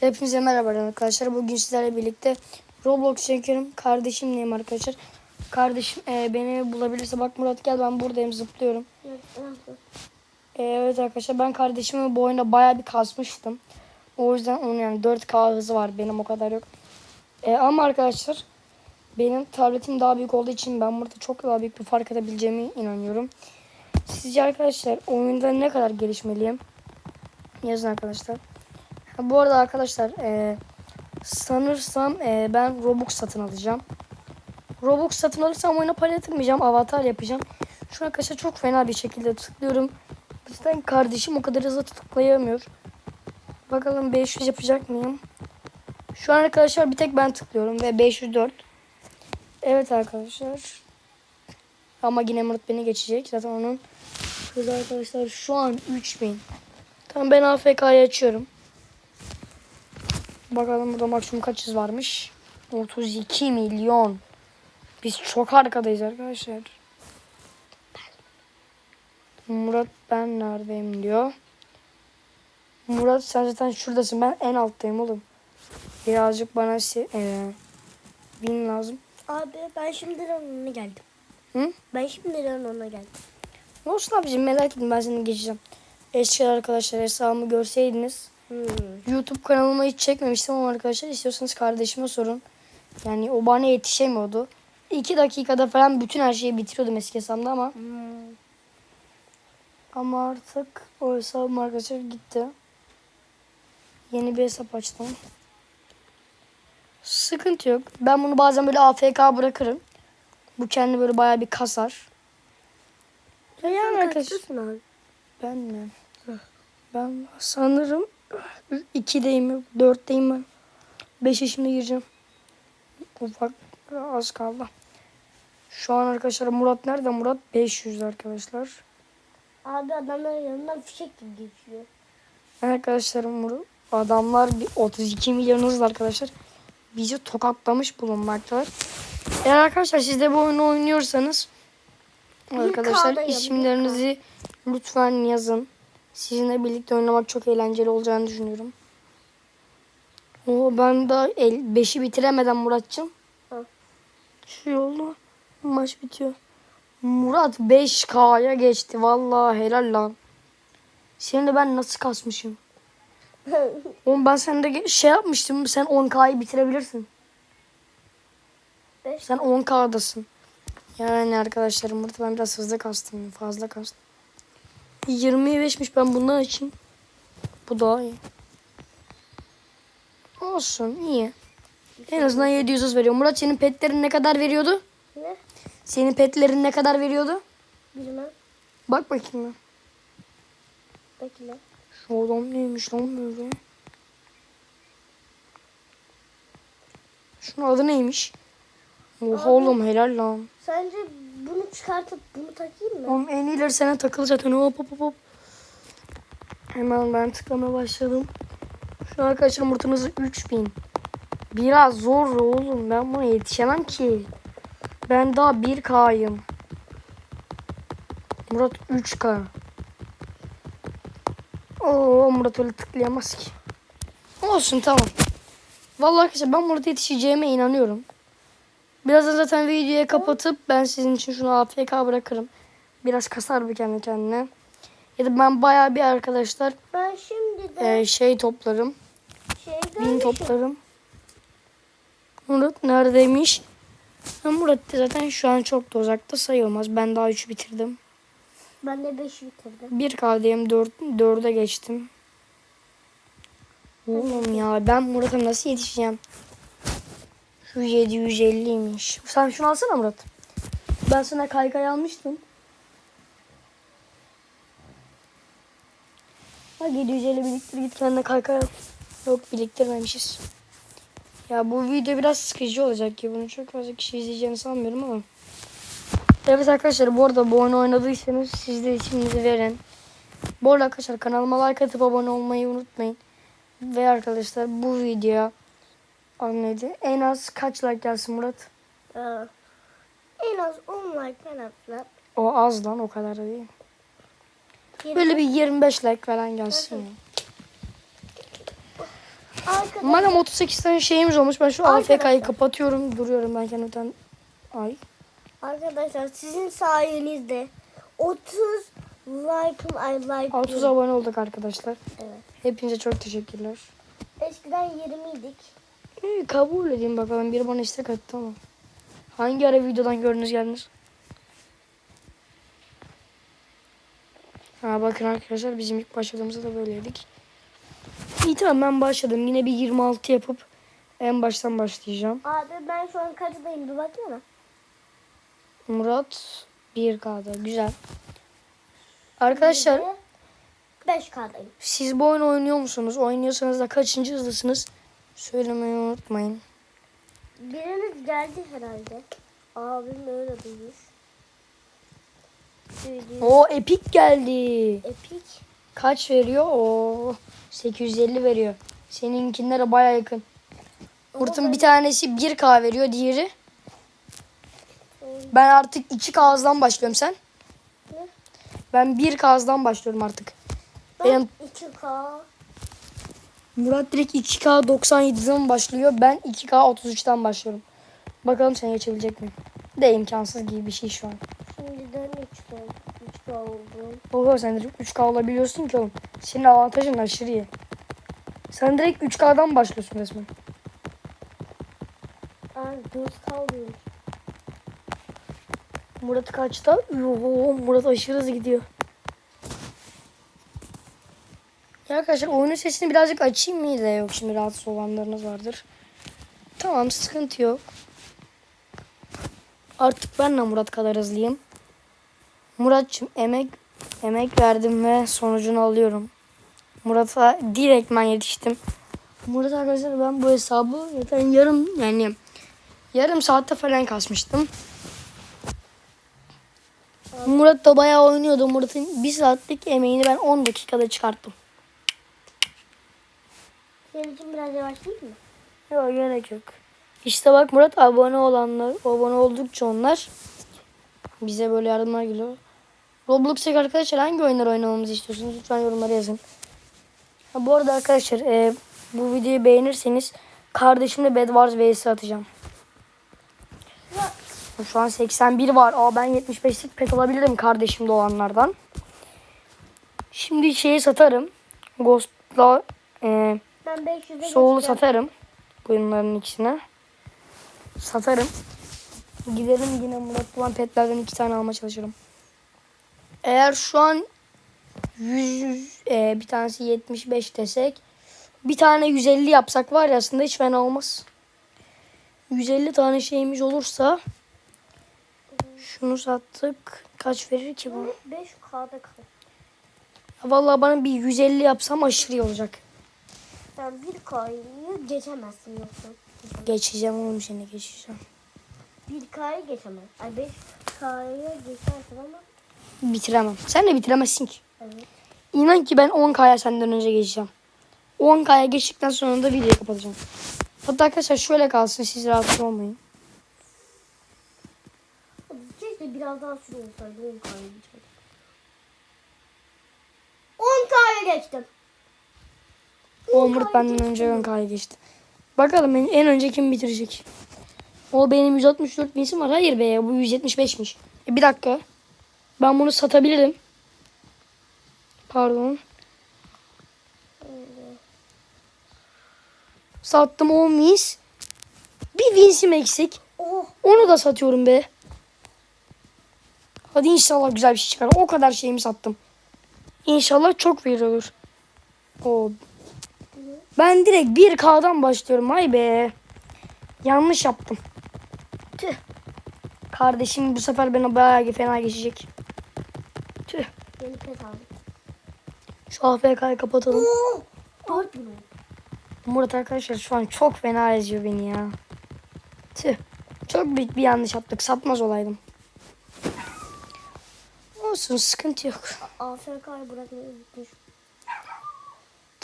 Hepinize merhaba arkadaşlar. Bugün sizlerle birlikte Roblox çekiyorum. Kardeşimleyim arkadaşlar. Kardeşim e, beni bulabilirse bak Murat gel ben buradayım zıplıyorum. E, evet arkadaşlar ben kardeşimi bu oyunda bayağı bir kasmıştım. O yüzden onun yani 4K hızı var benim o kadar yok. E, ama arkadaşlar benim tabletim daha büyük olduğu için ben burada çok daha büyük bir fark edebileceğime inanıyorum. Sizce arkadaşlar oyunda ne kadar gelişmeliyim? Yazın arkadaşlar. Bu arada arkadaşlar e, sanırsam e, ben Robux satın alacağım. Robux satın alırsam oyuna para tıkmayacağım. Avatar yapacağım. Şu arkadaşlar çok fena bir şekilde tıklıyorum. Bizden kardeşim o kadar hızlı tıklayamıyor. Bakalım 500 yapacak mıyım? Şu an arkadaşlar bir tek ben tıklıyorum ve 504. Evet arkadaşlar. Ama yine Murat beni geçecek. Zaten onun hızı arkadaşlar şu an 3000. Tamam ben AFK'yı açıyorum. Bakalım burada maksimum kaç hız varmış. 32 milyon. Biz çok arkadayız arkadaşlar. Murat ben neredeyim diyor. Murat sen zaten şuradasın. Ben en alttayım oğlum. Birazcık bana e, bin lazım. Abi ben şimdi ona geldim. Hı? Ben şimdi ona geldim. Olsun abicim merak etme ben seni geçeceğim. Eskiden arkadaşlar hesabımı görseydiniz. Hmm. YouTube kanalıma hiç çekmemiştim ama arkadaşlar istiyorsanız kardeşime sorun. Yani o bana yetişemiyordu. İki dakikada falan bütün her şeyi bitiriyordum eski hesabımda ama. Hmm. Ama artık o hesabım arkadaşlar gitti. Yeni bir hesap açtım. Sıkıntı yok. Ben bunu bazen böyle AFK bırakırım. Bu kendi böyle bayağı bir kasar. Sen Yani yani arkadaş- kaçtasın abi? Ben mi? Ben sanırım 2'deyim, 4'teyim ben. 5 yaşımda gireceğim. Ufak az kaldı. Şu an arkadaşlar Murat nerede? Murat 500 arkadaşlar. Abi adamların yanından fişek gibi geçiyor. Arkadaşlar Murat adamlar bir 32 milyon hızlı arkadaşlar. Bizi tokatlamış bulunmaktalar. Eğer arkadaşlar siz de bu oyunu oynuyorsanız arkadaşlar isimlerinizi lütfen yazın. Sizinle birlikte oynamak çok eğlenceli olacağını düşünüyorum. Oo, ben daha 5'i bitiremeden Murat'cığım. Şey oldu. Maç bitiyor. Murat 5K'ya geçti. Vallahi helal lan. Seni de ben nasıl kasmışım. Oğlum ben sende şey yapmıştım. Sen 10K'yı bitirebilirsin. Sen 10K'dasın. Yani arkadaşlarım Murat ben biraz hızlı kastım. Fazla kastım. 25'miş ben bundan için. Bu daha iyi. Olsun iyi. En azından 700 hız veriyor. Murat senin petlerin ne kadar veriyordu? ne? Senin petlerin ne kadar veriyordu? Bilmem. Bak bakayım ben. Bekle. Şu adam neymiş lan böyle? Şunun adı neymiş? Oha Abi. oğlum helal lan. Sence bunu çıkartıp bunu takayım mı? Oğlum en iyileri sana takılı zaten. Hop hop hop, hop. Hemen ben tıklamaya başladım. Şu an arkadaşlar murtunuzun 3000. Biraz zor oğlum. Ben buna yetişemem ki. Ben daha 1K'yım. Murat 3K. Oo Murat öyle tıklayamaz ki. Olsun tamam. Vallahi arkadaşlar ben Murat'a yetişeceğime inanıyorum. Birazdan zaten videoyu kapatıp ben sizin için şunu AFK bırakırım. Biraz kasar bir kendi kendine. Ya da ben bayağı bir arkadaşlar Ben şimdi de e, şey toplarım. şey Bin toplarım. Murat neredeymiş? Ha, Murat zaten şu an çok da uzakta sayılmaz. Ben daha 3 bitirdim. Ben de 5 bitirdim. 1 KD'm 4, 4'e geçtim. Oğlum ya ben Murat'a nasıl yetişeceğim? Şu 750'ymiş. Sen şunu alsana Murat. Ben sana kaykay almıştım. Bak 750 biriktir git kendine kaykay al. Yok biriktirmemişiz. Ya bu video biraz sıkıcı olacak ki bunu çok fazla kişi izleyeceğini sanmıyorum ama. Evet arkadaşlar bu arada bu oyunu oynadıysanız siz de isminizi verin. Bu arada arkadaşlar kanalıma like atıp abone olmayı unutmayın. Ve arkadaşlar bu videoya anlaydı. En az kaç like gelsin Murat? Aa, en az 10 like ben atla. O az lan o kadar da değil. Böyle bir 25 like falan gelsin. Madem 38 tane şeyimiz olmuş ben şu. AFK'yı kapatıyorum duruyorum ben kendimden. Ay. Arkadaşlar sizin sayenizde 30 like'ım ay like 30 diyorum. abone olduk arkadaşlar. Evet. Hepinize çok teşekkürler. Eskiden 20'ydik. İyi, kabul edeyim bakalım. Biri bana istek attı ama. Hangi ara videodan gördünüz geldiniz? Ha bakın arkadaşlar bizim ilk başladığımızda da böyleydik. İyi tamam ben başladım. Yine bir 26 yapıp en baştan başlayacağım. Abi ben şu an kaçtayım bir baksana. Murat 1K'da. Güzel. Arkadaşlar 5K'dayım. siz bu oyunu oynuyor musunuz? Oynuyorsanız da kaçıncı hızlısınız? Söylemeyi unutmayın. Biriniz geldi herhalde. Abim öyle duymuş. O epik geldi. epik. Kaç veriyor? O 850 veriyor. Seninkinlere baya yakın. Murat'ın bir tanesi 1K veriyor, diğeri. Ben artık 2K'dan başlıyorum sen. Ne? Ben 1K'dan başlıyorum artık. Ben Benim 2K. Murat direkt 2K 97'den başlıyor. Ben 2K 33'ten başlıyorum. Bakalım sen geçebilecek miyim? De imkansız gibi bir şey şu an. Şimdiden 3K. 3K oldum. Oho sen direkt 3K olabiliyorsun ki oğlum. Senin avantajın aşırı iyi. Sen direkt 3K'dan başlıyorsun resmen. Aa 4K oluyormuş. Murat kaçta? Oho, Murat aşırı hızlı gidiyor. Ya arkadaşlar oyunun sesini birazcık açayım mı da yok şimdi rahatsız olanlarınız vardır. Tamam sıkıntı yok. Artık ben de Murat kadar hızlıyım. Muratçım emek emek verdim ve sonucunu alıyorum. Murat'a direktmen yetiştim. Murat arkadaşlar ben bu hesabı zaten yarım yani yarım saatte falan kasmıştım. Murat da bayağı oynuyordu. Murat'ın bir saatlik emeğini ben 10 dakikada çıkarttım. Senin için biraz yavaşlayayım mı? Yok gerek yok. İşte bak Murat abone olanlar, abone oldukça onlar bize böyle yardımlar geliyor. Roblox'taki arkadaşlar hangi oyunlar oynamamızı istiyorsunuz? Lütfen yorumlara yazın. Ha, bu arada arkadaşlar e, bu videoyu beğenirseniz kardeşimle Bed Wars vs atacağım. Şu an 81 var. Aa ben 75'lik pet alabilirim kardeşimde olanlardan. Şimdi şeyi satarım. Ghost'la e, ben 500'e Soul'u geçeceğim. satarım. Oyunların ikisine. Satarım. Giderim yine Murat Bulan petlerden iki tane almaya çalışırım. Eğer şu an 100, e, bir tanesi 75 desek bir tane 150 yapsak var ya aslında hiç fena olmaz. 150 tane şeyimiz olursa şunu sattık. Kaç verir ki bu? 5K'da kal. Vallahi bana bir 150 yapsam aşırı iyi olacak. Sen 1K'yı geçemezsin yoksa. Geçeceğim oğlum seni geçeceğim. 1K'yı geçemez. Ay 5K'yı geçersin ama. Bitiremem. Sen de bitiremezsin ki. Evet. İnan ki ben 10K'ya senden önce geçeceğim. 10K'ya geçtikten sonra da videoyu kapatacağım. Hatta arkadaşlar şöyle kalsın siz rahatsız olmayın. Keşke biraz daha süre olsaydı 10K'yı geçerdim. 10K'ya geçtim. O Umut benden önce 10K'ya geçti. Bakalım en, en önce kim bitirecek? O benim 164 binsim var. Hayır be bu 175'miş. E, bir dakika. Ben bunu satabilirim. Pardon. Sattım 10 mis. Bir vinsim eksik. Oh. Onu da satıyorum be. Hadi inşallah güzel bir şey çıkar. O kadar şeyimi sattım. İnşallah çok verir olur. O. Ben direkt 1K'dan başlıyorum. Ay be. Yanlış yaptım. Tüh. Kardeşim bu sefer bana bayağı fena geçecek. Tüh. Yeni pet aldım. Şu AFK'yı kapatalım. 4 bin oldu. Murat arkadaşlar şu an çok fena eziyor beni ya. Tüh. Çok büyük bir yanlış yaptık. Satmaz olaydım. Olsun sıkıntı yok. AFK'yı bırakmayı unutmuş.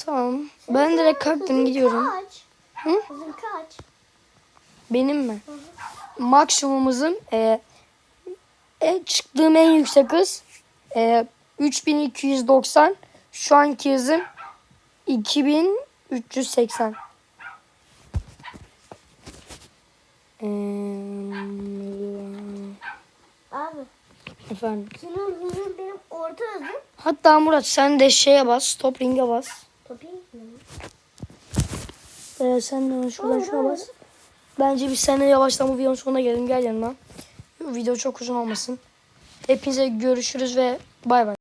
Tamam. Ben direkt kalktım gidiyorum. Kaç? Hı? Hızın kaç? Benim mi? Maksimumumuzun e, e, çıktığım en yüksek hız e, 3290. Şu anki hızım 2380. Ee, Abi efendim. senin hızın benim orta hızım. Hatta Murat sen de şeye bas. Stop ring'e bas. Ee, sen de şuradan şuna bas. Bence biz seninle yavaştan bu videonun sonuna gelelim. Gel yanıma. Video çok uzun olmasın. Hepinize görüşürüz ve bay bay.